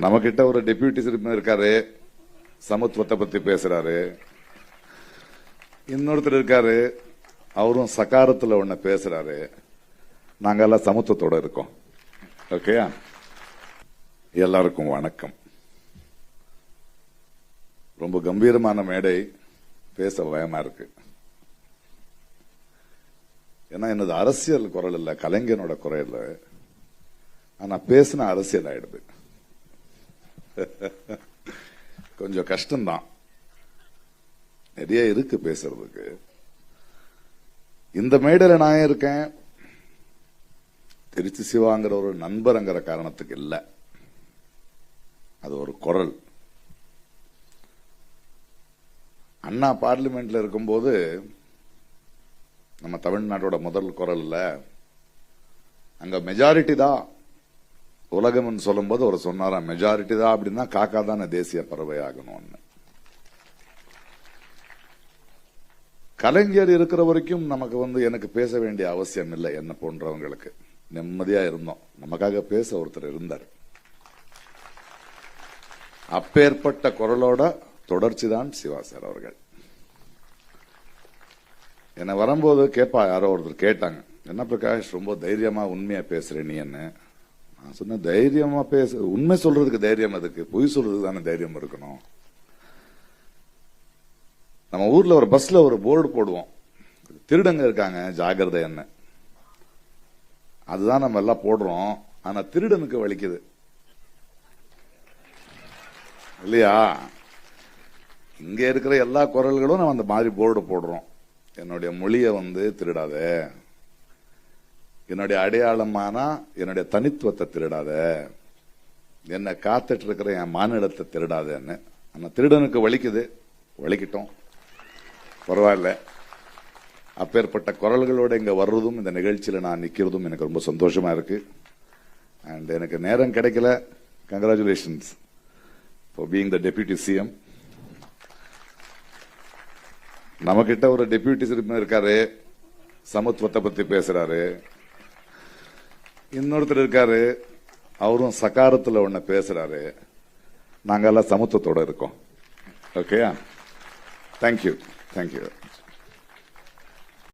நம்மக்கிட்ட ஒரு டெபியூட்டி சிறுமி இருக்காரு. சமத்துவத்தை பத்தி பேசுறாரு. இன்னொருத்தர் இருக்காரு. அவரும் சகாரத்தில் ஒன்ன பேசுறாரு. நாங்கெல்லாம் சமத்துவத்தோட இருக்கோம். ஓகேயா எல்லாருக்கும் வணக்கம். ரொம்ப கம்பீரமான மேடை. பேச பயமா இருக்கு. ஏன்னா எனது அரசியல் குரல் இல்லை கலைஞனோட குரல் இல்லை. ஆனா பேசின அரசியல் ஆயிடுது. கொஞ்சம் கஷ்டம்தான். நிறைய இருக்கு பேசுறதுக்கு. இந்த மேடையில் நான் இருக்கேன்? திருச்சி சிவாங்கிற ஒரு நண்பர்ங்கிற காரணத்துக்கு இல்லை. அது ஒரு குரல். அண்ணா பார்லிமெண்ட்ல இருக்கும்போது நம்ம தமிழ்நாட்டோட முதல் குரல்ல அங்க மெஜாரிட்டி தான். உலகம்னு சொல்லும்போது அவர் சொன்னாராம் மெஜாரிட்டி தான் அப்படின்னா காக்கா தானே தேசிய பறவை ஆகணும்னு. கலைஞர் இருக்கிற வரைக்கும் நமக்கு வந்து எனக்கு பேச வேண்டிய அவசியம் இல்லை என்ன போன்றவங்களுக்கு. நிம்மதியா இருந்தோம். நமக்காக பேச ஒருத்தர் இருந்தார். அப்பேற்பட்ட குரலோட தொடர்ச்சி தான் சிவா சார் அவர்கள். என்ன வரும்போது கேட்பா யாரோ ஒருத்தர் கேட்டாங்க. என்ன பிரகாஷ் ரொம்ப தைரியமா உண்மையா பேசுறேன் நீ என்ன? நான் சொன்னேன் தைரியமா பேச உண்மை சொல்றதுக்கு தைரியம் எதுக்கு பொய் சொல்றதுக்கு தானே தைரியம் இருக்கணும். நம்ம ஊர்ல ஒரு பஸ்ல ஒரு போர்டு போடுவோம். திருடங்க இருக்காங்க ஜாகிரதை என்ன? அதுதான் நம்ம எல்லாம் போடுறோம். ஆனா திருடனுக்கு வலிக்குது. இல்லையா? இங்க இருக்கிற எல்லா குரல்களும் நம்ம அந்த மாதிரி போர்டு போடுறோம். என்னுடைய மொழியை வந்து திருடாத. என்னுடைய அடையாளமானா என்னுடைய தனித்துவத்தை திருடாத. என்னை காத்துட்டு இருக்கிற என் மானிடத்தை திருடாதன்னு. ஆனால் திருடனுக்கு வலிக்குது. வலிக்கட்டும். பரவாயில்ல. அப்பேற்பட்ட குரல்களோடு இங்கே வர்றதும் இந்த நிகழ்ச்சியில் நான் நிற்கிறதும் எனக்கு ரொம்ப சந்தோஷமாக இருக்குது அண்ட் எனக்கு நேரம் கிடைக்கல. Congratulations for being the deputy CM நம்மக்கிட்ட ஒரு டெபியூட்டி சிஎம் இருக்காரு. சமத்துவத்தை பற்றி பேசுகிறாரு இன்னொருத்தர் இருக்காரு. அவரும் சகாரத்தில் ஒன்று பேசுறாரு. நாங்கள் எல்லாம் சமத்துவத்தோட இருக்கோம். ஓகேயா தேங்க்யூ தேங்க்யூ